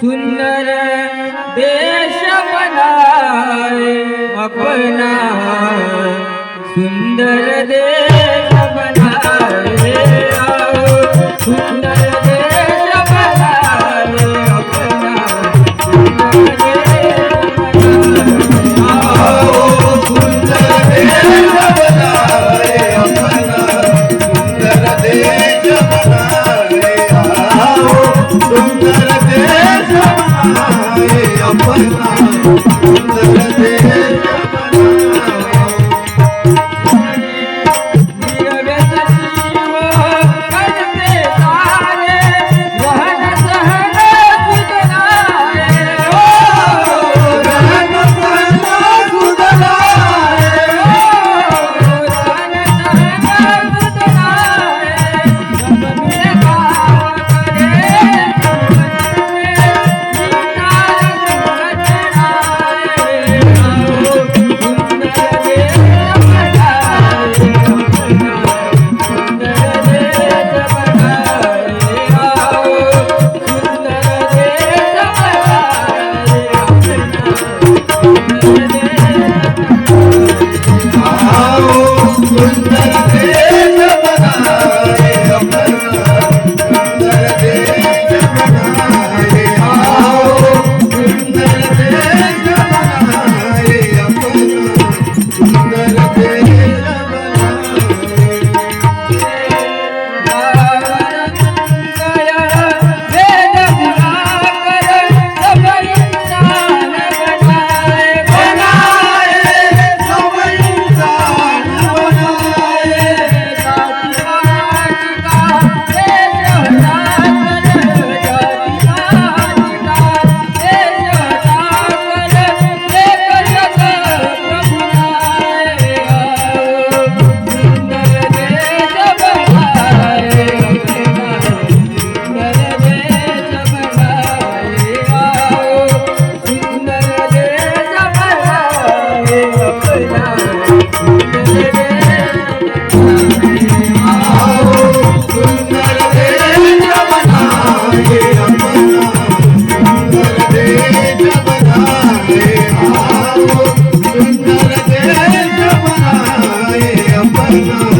सुंदर देश बनाए अपना। सुंदर देश बनाए। आओ Thank.